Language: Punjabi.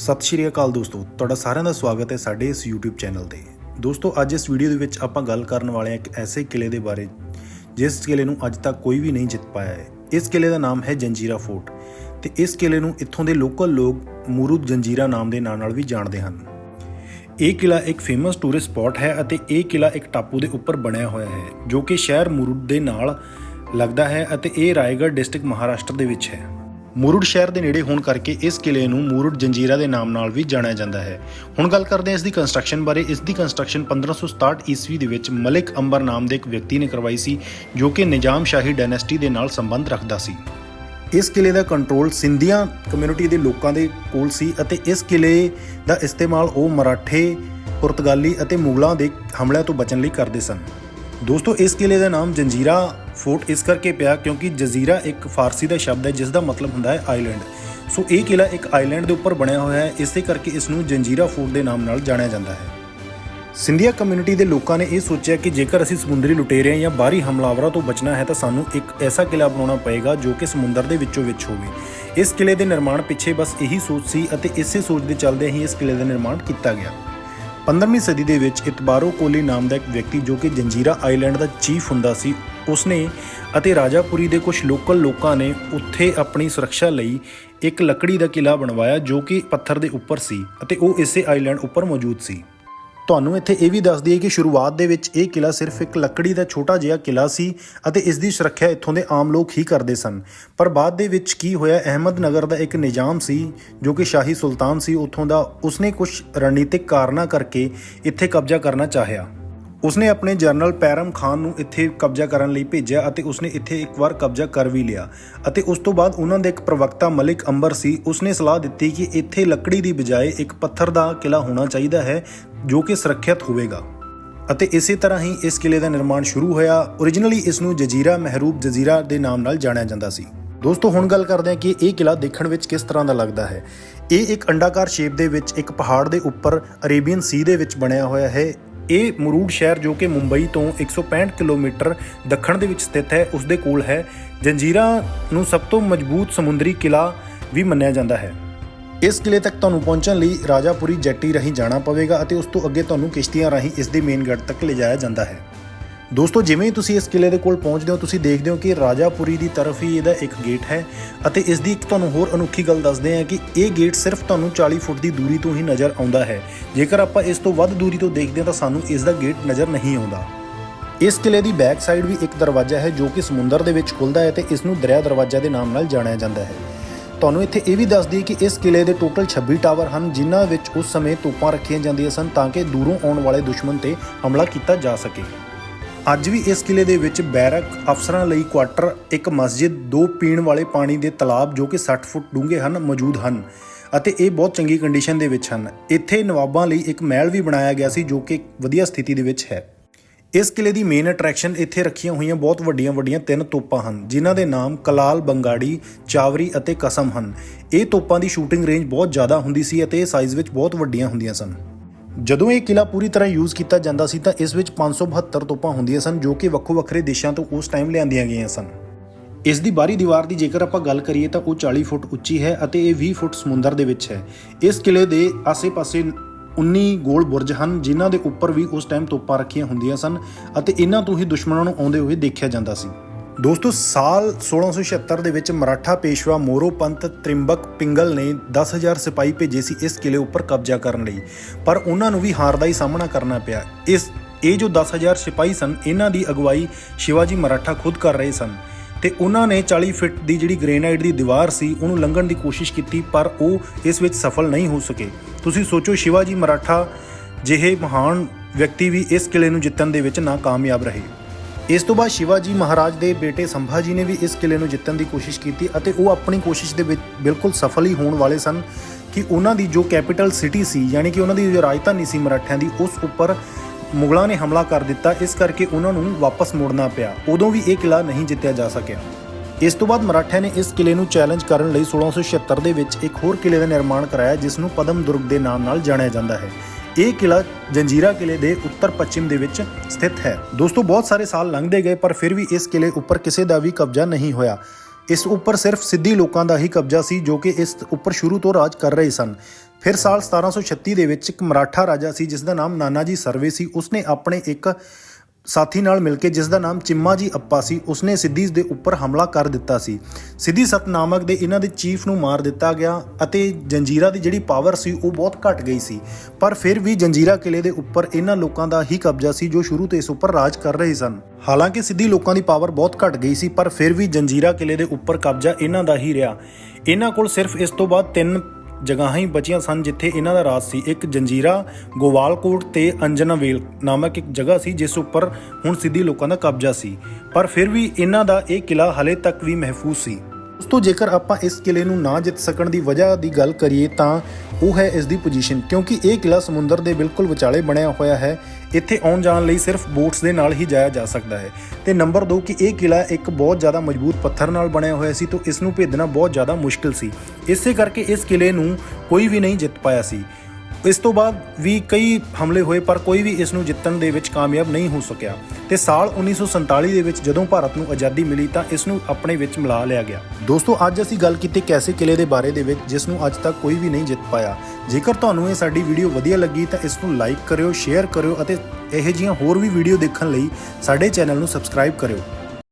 ਸਤਿ ਸ਼੍ਰੀ ਅਕਾਲ ਦੋਸਤੋ, ਤੁਹਾਡਾ ਸਾਰਿਆਂ ਦਾ ਸਵਾਗਤ ਹੈ ਸਾਡੇ ਇਸ YouTube ਚੈਨਲ ਤੇ। ਦੋਸਤੋ, ਅੱਜ ਇਸ ਵੀਡੀਓ ਦੇ ਵਿੱਚ ਆਪਾਂ ਗੱਲ ਕਰਨ ਵਾਲੇ ਹਾਂ ਇੱਕ ਐਸੇ ਕਿਲੇ ਦੇ ਬਾਰੇ, ਜਿਸ ਕਿਲੇ ਨੂੰ ਅੱਜ ਤੱਕ ਕੋਈ ਵੀ ਨਹੀਂ ਜਿੱਤ ਪਾਇਆ ਹੈ। ਇਸ ਕਿਲੇ ਦਾ ਨਾਮ ਹੈ ਜੰਜੀਰਾ ਫੋਰਟ ਤੇ ਇਸ ਕਿਲੇ ਨੂੰ ਇੱਥੋਂ ਦੇ ਲੋਕਲ ਲੋਕ ਮੂਰੂਦ ਜੰਜੀਰਾ ਨਾਮ ਦੇ ਨਾਂ ਨਾਲ ਵੀ ਜਾਣਦੇ ਹਨ। ਇਹ ਕਿਲਾ ਇੱਕ ਫੇਮਸ ਟੂਰਿਸਟ ਸਪੌਟ ਹੈ ਅਤੇ ਇਹ ਕਿਲਾ ਇੱਕ ਟਾਪੂ ਦੇ ਉੱਪਰ ਬਣਿਆ ਹੋਇਆ ਹੈ, ਜੋ ਕਿ ਸ਼ਹਿਰ ਮੁਰੂਡ ਦੇ ਨਾਲ ਲੱਗਦਾ ਹੈ ਅਤੇ ਇਹ ਰਾਏਗੜ੍ਹ ਡਿਸਟ੍ਰਿਕਟ ਮਹਾਰਾਸ਼ਟਰ ਦੇ ਵਿੱਚ ਹੈ। ਮੂਰੜ ਸ਼ਹਿਰ ਦੇ ਨੇੜੇ ਹੋਣ ਕਰਕੇ ਇਸ ਕਿਲੇ ਨੂੰ ਮੂਰੜ ਜੰਜੀਰਾ ਦੇ ਨਾਮ ਨਾਲ ਵੀ ਜਾਣਿਆ ਜਾਂਦਾ ਹੈ। ਹੁਣ ਗੱਲ ਕਰਦੇ ਹਾਂ ਇਸ ਦੀ ਕੰਸਟਰਕਸ਼ਨ ਬਾਰੇ। ਇਸ ਦੀ ਕੰਸਟਰਕਸ਼ਨ 1567 ਈਸਵੀ ਦੇ ਵਿੱਚ ਮਲਿਕ ਅੰਬਰ ਨਾਮ ਦੇ ਇੱਕ ਵਿਅਕਤੀ ਨੇ ਕਰਵਾਈ ਸੀ, ਜੋ ਕਿ ਨਿਜ਼ਾਮ ਸ਼ਾਹੀ ਡਾਇਨੈਸਟੀ ਦੇ ਨਾਲ ਸੰਬੰਧ ਰੱਖਦਾ ਸੀ। ਇਸ ਕਿਲੇ ਦਾ ਕੰਟਰੋਲ ਸਿੰਧੀਆਂ ਕਮਿਊਨਿਟੀ ਦੇ ਲੋਕਾਂ ਦੇ ਕੋਲ ਸੀ ਅਤੇ ਇਸ ਕਿਲੇ ਦਾ ਇਸਤੇਮਾਲ ਉਹ ਮਰਾਠੇ, ਪੁਰਤਗਾਲੀ ਅਤੇ ਮੁਗਲਾਂ ਦੇ ਹਮਲਿਆਂ ਤੋਂ ਬਚਣ ਲਈ ਕਰਦੇ ਸਨ। ਦੋਸਤੋ, ਇਸ ਕਿਲੇ ਦਾ ਨਾਮ ਜੰਜੀਰਾ ਫੋਰਟ ਇਸ ਕਰਕੇ ਪਿਆ ਕਿਉਂਕਿ ਜਜ਼ੀਰਾ ਇੱਕ ਫਾਰਸੀ ਦਾ ਸ਼ਬਦ ਹੈ ਜਿਸ ਦਾ ਮਤਲਬ ਹੁੰਦਾ ਹੈ ਆਈਲੈਂਡ ਸੋ ਇਹ ਕਿਲਾ ਇੱਕ ਆਈਲੈਂਡ ਦੇ ਉੱਪਰ ਬਣਿਆ ਹੋਇਆ ਹੈ, ਇਸੇ ਕਰਕੇ ਇਸ ਨੂੰ ਜੰਜੀਰਾ ਫੋਰਟ ਦੇ ਨਾਮ ਨਾਲ ਜਾਣਿਆ ਜਾਂਦਾ ਹੈ। ਸਿੰਧੀਆ ਕਮਿਊਨਿਟੀ ਦੇ ਲੋਕਾਂ ਨੇ ਇਹ ਸੋਚਿਆ ਕਿ ਜੇਕਰ ਅਸੀਂ ਸਮੁੰਦਰੀ ਲੁਟੇਰਿਆਂ ਜਾਂ ਬਾਹਰੀ ਹਮਲਾਵਰਾਂ ਤੋਂ ਬਚਣਾ ਹੈ ਤਾਂ ਸਾਨੂੰ ਇੱਕ ਐਸਾ ਕਿਲਾ ਬਣਾਉਣਾ ਪਏਗਾ ਜੋ ਕਿ ਸਮੁੰਦਰ ਦੇ ਵਿੱਚੋਂ ਵਿੱਚ ਹੋਵੇ। ਇਸ ਕਿਲੇ ਦੇ ਨਿਰਮਾਣ ਪਿੱਛੇ ਬਸ ਇਹੀ ਸੋਚ ਸੀ ਅਤੇ ਇਸੇ ਸੋਚ ਦੇ ਚੱਲਦੇ ਹੀ ਇਸ ਕਿਲੇ ਦਾ ਨਿਰਮਾਣ ਕੀਤਾ ਗਿਆ। 15ਵੀਂ ਸਦੀ ਦੇ ਵਿੱਚ ਇਤਬਾਰੋ ਕੋਲੀ ਨਾਮ ਦਾ ਇੱਕ ਵਿਅਕਤੀ ਜੋ ਕਿ ਜੰਜੀਰਾ ਆਈਲੈਂਡ ਦਾ ਚੀਫ ਹੁੰਦਾ ਸੀ ਉਸਨੇ ਅਤੇ ਰਾਜਾਪੁਰੀ ਦੇ ਕੁਝ ਲੋਕਲ ਲੋਕਾਂ ਨੇ ਉੱਥੇ ਆਪਣੀ ਸੁਰੱਖਿਆ ਲਈ ਇੱਕ ਲੱਕੜੀ ਦਾ ਕਿਲਾ ਬਣਵਾਇਆ ਜੋ ਕਿ ਪੱਥਰ ਦੇ ਉੱਪਰ ਸੀ ਅਤੇ ਉਹ ਇਸੇ ਆਈਲੈਂਡ ਉੱਪਰ ਮੌਜੂਦ ਸੀ। ਤੁਹਾਨੂੰ ਇੱਥੇ ਇਹ ਵੀ ਦੱਸ ਦਈਏ ਕਿ ਸ਼ੁਰੂਆਤ ਦੇ ਵਿੱਚ ਇਹ ਕਿਲਾ ਸਿਰਫ ਇੱਕ ਲੱਕੜੀ ਦਾ ਛੋਟਾ ਜਿਹਾ ਕਿਲਾ ਸੀ ਅਤੇ ਇਸ ਦੀ ਸੁਰੱਖਿਆ ਇੱਥੋਂ ਦੇ ਆਮ ਲੋਕ ਹੀ ਕਰਦੇ ਸਨ। ਪਰ ਬਾਅਦ ਦੇ ਵਿੱਚ ਕੀ ਹੋਇਆ, ਅਹਿਮਦ ਨਗਰ ਦਾ ਇੱਕ ਨਿਜ਼ਾਮ ਸੀ ਜੋ ਕਿ ਸ਼ਾਹੀ ਸੁਲਤਾਨ ਸੀ, ਉੱਥੋਂ ਦਾ ਉਸਨੇ ਕੁਝ ਰਣਨੀਤਿਕ ਕਾਰਨਾਂ ਕਰਕੇ ਇੱਥੇ ਕਬਜ਼ਾ ਕਰਨਾ ਚਾਹਿਆ। ਉਸਨੇ ਆਪਣੇ ਜਨਰਲ ਪੈਰਮ ਖਾਨ ਨੂੰ ਇੱਥੇ ਕਬਜ਼ਾ ਕਰਨ ਲਈ ਭੇਜਿਆ ਅਤੇ ਉਸਨੇ ਇੱਥੇ ਇੱਕ ਵਾਰ ਕਬਜ਼ਾ ਕਰ ਵੀ ਲਿਆ ਅਤੇ ਉਸ ਤੋਂ ਬਾਅਦ ਉਹਨਾਂ ਦੇ ਇੱਕ ਪ੍ਰਵਕਤਾ ਮਲਿਕ ਅੰਬਰ ਸੀ, ਉਸਨੇ ਸਲਾਹ ਦਿੱਤੀ ਕਿ ਇੱਥੇ ਲੱਕੜੀ ਦੀ ਬਜਾਏ ਇੱਕ ਪੱਥਰ ਦਾ ਕਿਲਾ ਹੋਣਾ ਚਾਹੀਦਾ ਹੈ ਜੋ ਕਿ ਸੁਰੱਖਿਅਤ ਹੋਵੇਗਾ। ਅਤੇ ਇਸੇ ਤਰ੍ਹਾਂ ਹੀ ਇਸ ਕਿਲੇ ਦਾ ਨਿਰਮਾਣ ਸ਼ੁਰੂ ਹੋਇਆ। Originally ਇਸ ਨੂੰ ਜਜ਼ੀਰਾ ਮਹਿਰੂਬ ਜਜ਼ੀਰਾ ਦੇ ਨਾਮ ਨਾਲ ਜਾਣਿਆ ਜਾਂਦਾ ਸੀ। ਦੋਸਤੋ, ਹੁਣ ਗੱਲ ਕਰਦੇ ਹਾਂ ਕਿ ਇਹ ਕਿਲਾ ਦੇਖਣ ਵਿੱਚ ਕਿਸ ਤਰ੍ਹਾਂ ਦਾ ਲੱਗਦਾ ਹੈ। ਇਹ ਇੱਕ ਅੰਡਾਕਾਰ ਸ਼ੇਪ ਦੇ ਵਿੱਚ ਇੱਕ ਪਹਾੜ ਦੇ ਉੱਪਰ ਅਰੇਬੀਅਨ ਸੀ ਦੇ ਵਿੱਚ ਬਣਿਆ ਹੋਇਆ ਹੈ। ਇਹ ਮਰੂਡ ਸ਼ਹਿਰ ਜੋ ਕਿ ਮੁੰਬਈ ਤੋਂ 165 ਕਿਲੋਮੀਟਰ ਦੱਖਣ ਦੇ ਵਿੱਚ ਸਥਿਤ ਹੈ ਉਸ ਦੇ ਕੋਲ ਹੈ। ਜੰਜੀਰਾ ਨੂੰ ਸਭ ਤੋਂ ਮਜ਼ਬੂਤ ਸਮੁੰਦਰੀ ਕਿਲਾ ਵੀ ਮੰਨਿਆ ਜਾਂਦਾ ਹੈ। ਇਸ ਕਿਲੇ ਤੱਕ ਤੁਹਾਨੂੰ ਪਹੁੰਚਣ ਲਈ ਰਾਜਾਪੁਰੀ ਜੈਟੀ ਰਾਹੀਂ ਜਾਣਾ ਪਵੇਗਾ ਅਤੇ ਉਸ ਤੋਂ ਅੱਗੇ ਤੁਹਾਨੂੰ ਕਿਸ਼ਤੀਆਂ ਰਾਹੀਂ ਇਸ ਦੇ ਮੇਨ ਗੇਟ ਤੱਕ ਲਿਜਾਇਆ ਜਾਂਦਾ ਹੈ। ਦੋਸਤੋ, ਜਿਵੇਂ ਹੀ ਤੁਸੀਂ ਇਸ ਕਿਲੇ ਦੇ ਕੋਲ ਪਹੁੰਚਦੇ ਹੋ, ਤੁਸੀਂ ਦੇਖਦੇ ਹੋ ਕਿ ਰਾਜਾਪੁਰੀ ਦੀ ਤਰਫ ਹੀ ਇਹਦਾ ਇੱਕ ਗੇਟ ਹੈ ਅਤੇ ਇਸ ਦੀ ਇੱਕ ਤੁਹਾਨੂੰ ਹੋਰ ਅਨੋਖੀ ਗੱਲ ਦੱਸਦੇ ਹਾਂ ਕਿ ਇਹ ਗੇਟ ਸਿਰਫ ਤੁਹਾਨੂੰ 40 ਫੁੱਟ ਦੀ ਦੂਰੀ ਤੋਂ ਹੀ ਨਜ਼ਰ ਆਉਂਦਾ ਹੈ। ਜੇਕਰ ਆਪਾਂ ਇਸ ਤੋਂ ਵੱਧ ਦੂਰੀ ਤੋਂ ਦੇਖਦੇ ਹਾਂ, ਤਾਂ ਸਾਨੂੰ ਇਸ ਦਾ ਗੇਟ ਨਜ਼ਰ ਨਹੀਂ ਆਉਂਦਾ। ਇਸ ਕਿਲੇ ਦੀ ਬੈਕ ਸਾਈਡ ਵੀ ਇੱਕ ਦਰਵਾਜ਼ਾ ਹੈ, ਜੋ ਕਿ ਸਮੁੰਦਰ ਦੇ ਵਿੱਚ ਖੁੱਲਦਾ ਹੈ ਤੇ ਇਸ ਨੂੰ ਦਰਿਆ ਦਰਵਾਜ਼ਾ ਦੇ ਨਾਮ ਨਾਲ ਜਾਣਿਆ ਜਾਂਦਾ ਹੈ। ਤੁਹਾਨੂੰ ਇੱਥੇ ਇਹ ਵੀ ਦੱਸ ਦਈਏ ਕਿ ਇਸ ਕਿਲੇ ਦੇ ਟੋਟਲ 26 ਟਾਵਰ ਹਨ, ਜਿਨ੍ਹਾਂ ਵਿੱਚ ਉਸ ਸਮੇਂ ਤੋਪਾਂ ਰੱਖੀਆਂ ਜਾਂਦੀਆਂ ਸਨ ਤਾਂ ਕਿ ਦੂਰੋਂ ਆਉਣ ਵਾਲੇ ਦੁਸ਼ਮਣ ਤੇ ਹਮਲਾ ਕੀਤਾ ਜਾ ਸਕੇ। ਅੱਜ ਵੀ ਇਸ ਕਿਲੇ ਦੇ ਵਿੱਚ ਬੈਰਕ ਅਫਸਰਾਂ ਲਈ ਕੁਆਟਰ, ਇੱਕ ਮਸਜਿਦ, ਦੋ ਪੀਣ ਵਾਲੇ ਪਾਣੀ ਦੇ ਤਲਾਬ ਜੋ ਕਿ 60 ਫੁੱਟ ਡੂੰਘੇ ਹਨ, ਮੌਜੂਦ ਹਨ ਅਤੇ ਇਹ ਬਹੁਤ ਚੰਗੀ ਕੰਡੀਸ਼ਨ ਦੇ ਵਿੱਚ ਹਨ। ਇੱਥੇ ਨਵਾਬਾਂ ਲਈ ਇੱਕ ਮਹਿਲ ਵੀ ਬਣਾਇਆ ਗਿਆ ਸੀ ਜੋ ਕਿ ਵਧੀਆ ਸਥਿਤੀ ਦੇ ਵਿੱਚ ਹੈ। ਇਸ ਕਿਲੇ ਦੀ ਮੇਨ ਅਟਰੈਕਸ਼ਨ ਇੱਥੇ ਰੱਖੀਆਂ ਹੋਈਆਂ ਬਹੁਤ ਵੱਡੀਆਂ ਵੱਡੀਆਂ ਤਿੰਨ ਤੋਪਾਂ ਹਨ, ਜਿਨ੍ਹਾਂ ਦੇ ਨਾਮ ਕਲਾਲ, ਬੰਗਾੜੀ, ਚਾਵਰੀ ਅਤੇ ਕਸਮ ਹਨ। ਇਹ ਤੋਪਾਂ ਦੀ ਸ਼ੂਟਿੰਗ ਰੇਂਜ ਬਹੁਤ ਜ਼ਿਆਦਾ ਹੁੰਦੀ ਸੀ ਅਤੇ ਇਹ ਸਾਈਜ਼ ਵਿੱਚ ਬਹੁਤ ਵੱਡੀਆਂ ਹੁੰਦੀਆਂ ਸਨ। ਜਦੋਂ ਇਹ ਕਿਲਾ ਪੂਰੀ ਤਰ੍ਹਾਂ ਯੂਜ਼ ਕੀਤਾ ਜਾਂਦਾ ਸੀ ਤਾਂ ਇਸ ਵਿੱਚ 572 ਤੋਪਾਂ ਹੁੰਦੀਆਂ ਸਨ, ਜੋ ਕਿ ਵੱਖੋ ਵੱਖਰੇ ਦੇਸ਼ਾਂ ਤੋਂ ਉਸ ਟਾਈਮ ਲਿਆਂਦੀਆਂ ਗਈਆਂ ਸਨ। ਇਸ ਦੀ ਬਾਹਰੀ ਦੀਵਾਰ ਦੀ ਜੇਕਰ ਆਪਾਂ ਗੱਲ ਕਰੀਏ ਤਾਂ ਉਹ 40 ਫੁੱਟ ਉੱਚੀ ਹੈ ਅਤੇ ਇਹ 20 ਫੁੱਟ ਸਮੁੰਦਰ ਦੇ ਵਿੱਚ ਹੈ। ਇਸ ਕਿਲੇ ਦੇ ਆਸੇ-ਪਾਸੇ 19 ਗੋਲ ਬੁਰਜ ਹਨ, ਜਿਨ੍ਹਾਂ ਦੇ ਉੱਪਰ ਵੀ ਉਸ ਟਾਈਮ ਤੋਪਾਂ ਰੱਖੀਆਂ ਹੁੰਦੀਆਂ ਸਨ ਅਤੇ ਇਹਨਾਂ ਤੋਂ ਹੀ ਦੁਸ਼ਮਣਾਂ ਨੂੰ ਆਉਂਦੇ ਹੋਏ ਦੇਖਿਆ ਜਾਂਦਾ ਸੀ। ਦੋਸਤੋ, ਸਾਲ 1676 ਦੇ ਵਿੱਚ ਮਰਾਠਾ ਪੇਸ਼ਵਾ ਮੋਰੋਪੰਤ ਤ੍ਰਿੰਬਕ ਪਿੰਗਲ ਨੇ 10000 ਸਿਪਾਹੀ ਭੇਜੇ ਸੀ ਇਸ ਕਿਲੇ ਉੱਪਰ ਕਬਜ਼ਾ ਕਰਨ ਲਈ। ਪਰ ਉਹਨਾਂ ਨੂੰ ਵੀ ਹਾਰ ਦਾ ਹੀ ਸਾਹਮਣਾ ਕਰਨਾ ਪਿਆ। ਇਸ, ਇਹ ਜੋ 10000 ਸਿਪਾਹੀ ਸਨ, ਇਹਨਾਂ ਦੀ ਅਗਵਾਈ ਸ਼ਿਵਾਜੀ ਮਰਾਠਾ ਖੁਦ ਕਰ ਰਹੇ ਸਨ। ਤੇ ਉਹਨਾਂ ਨੇ 40 ਫਿਟ ਦੀ ਜਿਹੜੀ ਗ੍ਰੇਨਾਈਟ ਦੀ ਦੀਵਾਰ ਸੀ, ਉਹਨੂੰ ਲੰਘਣ ਦੀ ਕੋਸ਼ਿਸ਼ ਕੀਤੀ, ਪਰ ਉਹ ਇਸ ਵਿੱਚ ਸਫਲ ਨਹੀਂ ਹੋ ਸਕੇ। ਤੁਸੀਂ ਸੋਚੋ, ਸ਼ਿਵਾਜੀ ਮਰਾਠਾ ਜਿਹੇ ਮਹਾਨ ਵਿਅਕਤੀ ਵੀ ਇਸ ਕਿਲੇ ਨੂੰ ਜਿੱਤਣ ਦੇ ਵਿੱਚ ਨਾਕਾਮਯਾਬ ਰਹੇ। ਇਸ ਤੋਂ ਬਾਅਦ ਸ਼ਿਵਾਜੀ ਮਹਾਰਾਜ ਦੇ ਬੇਟੇ ਸੰਭਾਜੀ ਨੇ ਵੀ ਇਸ ਕਿਲੇ ਨੂੰ ਜਿੱਤਣ ਦੀ ਕੋਸ਼ਿਸ਼ ਕੀਤੀ ਅਤੇ ਉਹ ਆਪਣੀ ਕੋਸ਼ਿਸ਼ ਦੇ ਵਿੱਚ ਬਿਲਕੁਲ ਸਫਲ ਹੀ ਹੋਣ ਵਾਲੇ ਸਨ ਕਿ ਉਹਨਾਂ ਦੀ ਜੋ ਕੈਪੀਟਲ ਸਿਟੀ ਸੀ, ਯਾਨੀ ਕਿ ਉਹਨਾਂ ਦੀ ਜੋ ਰਾਜਧਾਨੀ ਸੀ ਮਰਾਠਿਆਂ ਦੀ, ਉਸ ਉੱਪਰ ਮੁਗਲਾਂ ਨੇ ਹਮਲਾ ਕਰ ਦਿੱਤਾ। ਇਸ ਕਰਕੇ ਉਹਨਾਂ ਨੂੰ ਵਾਪਸ ਮੁੜਨਾ ਪਿਆ। ਉਦੋਂ ਵੀ ਇਹ ਕਿਲਾ ਨਹੀਂ ਜਿੱਤਿਆ ਜਾ ਸਕਿਆ। ਇਸ ਤੋਂ ਬਾਅਦ ਮਰਾਠਿਆਂ ਨੇ ਇਸ ਕਿਲੇ ਨੂੰ ਚੈਲੰਜ ਕਰਨ ਲਈ 1676 ਦੇ ਵਿੱਚ ਇੱਕ ਹੋਰ ਕਿਲੇ ਦਾ ਨਿਰਮਾਣ ਕਰਾਇਆ, ਜਿਸ ਨੂੰ ਪਦਮ ਦੁਰਗ ਦੇ ਨਾਮ ਨਾਲ ਜਾਣਿਆ ਜਾਂਦਾ ਹੈ। ਇਹ ਕਿਲਾ ਜੰਜੀਰਾ ਕਿਲੇ ਦੇ ਉੱਤਰ ਪੱਛਮ ਦੇ ਵਿੱਚ ਸਥਿਤ ਹੈ। ਦੋਸਤੋ, ਬਹੁਤ ਸਾਰੇ ਸਾਲ ਲੰਘਦੇ ਗਏ, ਪਰ ਫਿਰ ਵੀ ਇਸ ਕਿਲੇ ਉੱਪਰ ਕਿਸੇ ਦਾ ਵੀ ਕਬਜ਼ਾ ਨਹੀਂ ਹੋਇਆ। ਇਸ ਉੱਪਰ ਸਿਰਫ ਸਿੱਧੀ ਲੋਕਾਂ ਦਾ ਹੀ ਕਬਜ਼ਾ ਸੀ, ਜੋ ਕਿ ਇਸ ਉੱਪਰ ਸ਼ੁਰੂ ਤੋਂ ਰਾਜ ਕਰ ਰਹੇ ਸਨ। ਫਿਰ ਸਾਲ 1736 ਦੇ ਵਿੱਚ ਇੱਕ ਮਰਾਠਾ ਰਾਜਾ ਸੀ, ਜਿਸ ਦਾ ਨਾਮ ਨਾਨਾ ਜੀ ਸਰਵੇ ਸੀ। ਉਸਨੇ ਆਪਣੇ ਇੱਕ ਸਾਥੀ ਨਾਲ ਮਿਲ ਕੇ ਜਿਸ ਦਾ ਨਾਮ ਚਿੰਮਾ ਜੀ ਅੱਪਾ ਸੀ, ਉਸਨੇ ਸਿੱਧੀ ਦੇ ਉੱਪਰ ਹਮਲਾ ਕਰ ਦਿੱਤਾ ਸੀ। ਸਿੱਧੀ ਸਤ ਨਾਮਕ ਦੇ ਇਹਨਾਂ ਦੇ ਚੀਫ ਨੂੰ ਮਾਰ ਦਿੱਤਾ ਗਿਆ ਅਤੇ ਜੰਜੀਰਾ ਦੀ ਜਿਹੜੀ ਪਾਵਰ ਸੀ, ਉਹ ਬਹੁਤ ਘਟ ਗਈ ਸੀ। ਪਰ ਫਿਰ ਵੀ ਜੰਜੀਰਾ ਕਿਲੇ ਦੇ ਉੱਪਰ ਇਹਨਾਂ ਲੋਕਾਂ ਦਾ ਹੀ ਕਬਜ਼ਾ ਸੀ, ਜੋ ਸ਼ੁਰੂ ਤੋਂ ਇਸ ਉੱਪਰ ਰਾਜ ਕਰ ਰਹੇ ਸਨ। ਹਾਲਾਂਕਿ ਸਿੱਧੀ ਲੋਕਾਂ ਦੀ ਪਾਵਰ ਬਹੁਤ ਘਟ ਗਈ ਸੀ, ਪਰ ਫਿਰ ਵੀ ਜੰਜੀਰਾ ਕਿਲੇ ਦੇ ਉੱਪਰ ਕਬਜ਼ਾ ਇਹਨਾਂ ਦਾ ਹੀ ਰਿਹਾ। ਇਹਨਾਂ ਕੋਲ ਸਿਰਫ ਇਸ ਤੋਂ ਬਾਅਦ ਤਿੰਨ ਜਗ੍ਹਾਵਾਂ ਹੀ ਬਚੀਆਂ ਸਨ, ਜਿੱਥੇ ਇਹਨਾਂ ਦਾ ਰਾਜ ਸੀ। ਇੱਕ ਜੰਜੀਰਾ ਗੋਵਾਲਕੋਟ ਤੇ ਅੰਜਨਾਵੇਲ ਨਾਮਕ ਇੱਕ ਜਗ੍ਹਾ ਸੀ, ਜਿਸ ਉੱਪਰ ਹੁਣ ਸਿੱਧੀ ਲੋਕਾਂ ਦਾ ਕਬਜ਼ਾ ਸੀ। ਪਰ ਫਿਰ ਵੀ ਇਹਨਾਂ ਦਾ ਇਹ ਕਿਲਾ ਹਲੇ ਤੱਕ ਵੀ ਮਹਿਫੂਜ਼ ਸੀ। ਉਸ ਤੋਂ ਜੇਕਰ ਆਪਾਂ ਇਸ ਕਿਲੇ ਨੂੰ ਨਾ ਜਿੱਤ ਸਕਣ ਦੀ ਵਜ੍ਹਾ ਦੀ ਗੱਲ ਕਰੀਏ ਤਾਂ ਉਹ ਹੈ ਇਸ ਦੀ ਪੋਜੀਸ਼ਨ ਕਿਉਂਕਿ ਇਹ ਕਿਲਾ ਸਮੁੰਦਰ ਦੇ ਬਿਲਕੁਲ ਵਿਚਾਲੇ ਬਣਿਆ ਹੋਇਆ ਹੈ। ਇੱਥੇ ਆਉਣ ਜਾਣ ਲਈ ਸਿਰਫ ਬੋਟਸ ਦੇ ਨਾਲ ਹੀ ਜਾਇਆ ਜਾ ਸਕਦਾ ਹੈ। ਤੇ ਨੰਬਰ 2 ਕਿ ਇਹ ਕਿਲਾ ਇੱਕ ਬਹੁਤ ਜ਼ਿਆਦਾ ਮਜ਼ਬੂਤ ਪੱਥਰ ਨਾਲ ਬਣਿਆ ਹੋਇਆ ਸੀ, ਤੋਂ ਇਸ ਨੂੰ ਭੇਦਣਾ ਬਹੁਤ ਜ਼ਿਆਦਾ ਮੁਸ਼ਕਲ ਸੀ। ਇਸੇ ਕਰਕੇ ਇਸ ਕਿਲੇ ਨੂੰ ਕੋਈ ਵੀ ਨਹੀਂ ਜਿੱਤ ਪਾਇਆ ਸੀ। ਇਸ ਤੋਂ ਬਾਅਦ ਵੀ ਕਈ ਹਮਲੇ ਹੋਏ, ਪਰ ਕੋਈ ਵੀ ਇਸ ਨੂੰ ਜਿੱਤਣ ਦੇ ਵਿੱਚ ਕਾਮਯਾਬ ਨਹੀਂ ਹੋ ਸਕਿਆ। ਤੇ ਸਾਲ 1947 ਦੇ ਵਿੱਚ ਜਦੋਂ ਭਾਰਤ ਨੂੰ ਆਜ਼ਾਦੀ ਮਿਲੀ ਤਾਂ ਇਸ ਨੂੰ ਆਪਣੇ ਵਿੱਚ ਮਿਲਾ ਲਿਆ ਗਿਆ। ਦੋਸਤੋ, ਅੱਜ ਅਸੀਂ ਗੱਲ ਕੀਤੀ ਕੈਸੇ ਕਿਲੇ ਦੇ ਬਾਰੇ ਦੇ ਵਿੱਚ, ਜਿਸ ਨੂੰ ਅੱਜ ਤੱਕ ਕੋਈ ਵੀ ਨਹੀਂ ਜਿੱਤ ਪਾਇਆ। ਜੇਕਰ ਤੁਹਾਨੂੰ ਇਹ ਸਾਡੀ ਵੀਡੀਓ ਵਧੀਆ ਲੱਗੀ ਤਾਂ ਇਸ ਨੂੰ ਲਾਈਕ ਕਰਿਓ, ਸ਼ੇਅਰ ਕਰਿਓ ਅਤੇ ਇਹੋ ਜਿਹੀਆਂ ਹੋਰ ਵੀ ਵੀਡੀਓ ਦੇਖਣ ਲਈ ਸਾਡੇ ਚੈਨਲ ਨੂੰ ਸਬਸਕ੍ਰਾਈਬ ਕਰਿਓ।